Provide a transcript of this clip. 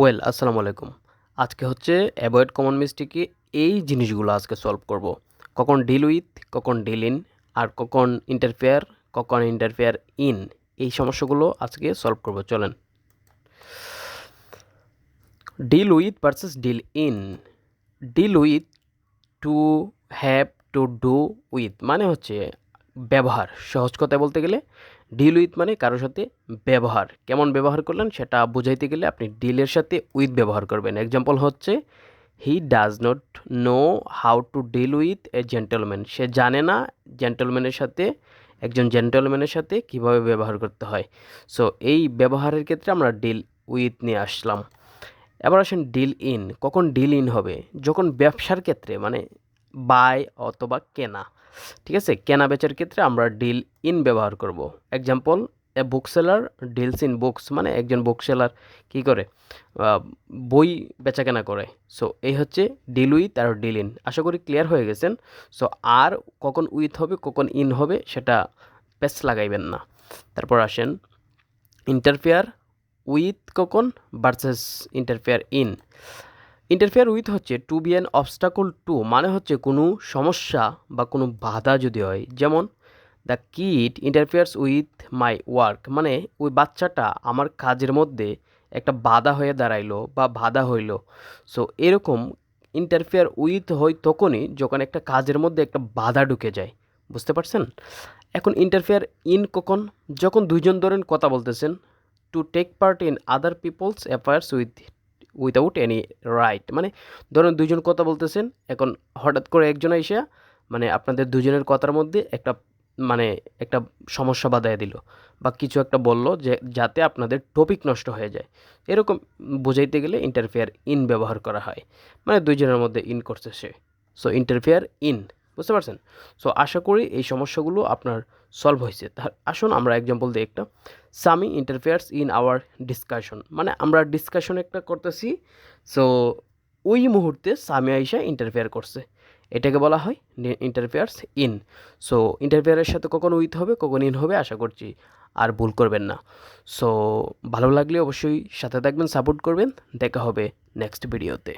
Well, আসসালামু আলাইকুম। আজকে হচ্ছে অ্যাভয়েড কমন মিস্টেকে এই জিনিসগুলো আজকে সলভ করব। কখন ডিল উইথ, কখন ডিল ইন, আর কখন ইন্টারফেয়ার কখন ইন্টারফেয়ার ইন, এই সমস্যাগুলো আজকে সলভ করব, চলেন। Deal with versus deal in. Deal with to have to do with মানে হচ্ছে ব্যবহার। সহজ কথায় বলতে গেলে ডিল উইথ মানে কারোর সাথে ব্যবহার। কেমন ব্যবহার করলেন সেটা বুঝাইতে গেলে আপনি ডিলের সাথে উইথ ব্যবহার করবেন। এক্সাম্পল হচ্ছে he does not know how to deal with a gentleman সে জানে না জেন্টলম্যানের সাথে, একজন জেন্টলম্যানের সাথে কীভাবে ব্যবহার করতে হয়। সো এই ব্যবহারের ক্ষেত্রে আমরা ডিল উইথ নিয়ে আসলাম। এবার আসেন ডিল ইন কখন ডিল ইন হবে? যখন ব্যবসার ক্ষেত্রে মানে বাই অথবা কেনা। ঠিক আছে? কেনা বেচার ক্ষেত্রে আমরা ডিল ইন ব্যবহার করব। Example a book seller deals in books মানে একজন বুক সেলার কী করে? বই বেচা কেনা করে। সো এই হচ্ছে ডিল উইথ আর ডিল ইন আশা করি ক্লিয়ার হয়ে গেছেন? সো আর কখন উইথ হবে, কখন ইন হবে, সেটা পেস লাগাইবেন না। তারপর আসেন ইন্টারফেয়ার উইথ কখন versus interfere in interfere with হচ্ছে to be an obstacle to মানে হচ্ছে কোনো সমস্যা বা কোনো বাধা যদি হয়, যেমন the kid interferes with my work মানে ওই বাচ্চাটা আমার কাজের মধ্যে একটা বাধা হয়ে দাঁড়াইলো বা বাধা হইল। সো এরকম ইন্টারফেয়ার উইথ হয় তখনই যখন একটা কাজের মধ্যে একটা বাধা ঢুকে যায়। বুঝতে পারছেন? এখন ইন্টারফেয়ার ইন কখন? যখন দুইজন ধরেন কথা বলতেছেন to take part in other people's affairs with without any right মানে ধরুন দুজন কথা বলতেছেন, এখন হঠাৎ করে একজন এসে মানে আপনাদের দুজনের কথার মধ্যে একটা মানে একটা সমস্যা বাধায় দিল বা কিছু একটা বলল যে, যাতে আপনাদের টপিক নষ্ট হয়ে যায়। এরকম বোঝাইতে গেলে ইন্টারফেয়ার ইন ব্যবহার করা হয়। মানে দুইজনের মধ্যে ইন করছে সে সো ইন্টারফেয়ার ইন বুঝতে পারছেন? সো আশা করি এই সমস্যাগুলো আপনার সলভ হয়েছে। তা- আসুন আমরা এক্সাম্পল দিই একটা। Sami interferes in our discussion মানে আমরা ডিসকাশন একটা করতেছি সো ওই মুহূর্তে সামি আইসা ইন্টারফেয়ার করছে। এটাকে বলা হয় ইন্টারফেয়ার্স ইন সো ইন্টারফেয়ারের সাথে কখন উইথ হবে, কখন ইন হবে, আশা করছি আর ভুল করবেন না। সো ভালো লাগলে অবশ্যই সাথে থাকবেন সাপোর্ট করবেন। দেখা হবে নেক্সট ভিডিওতে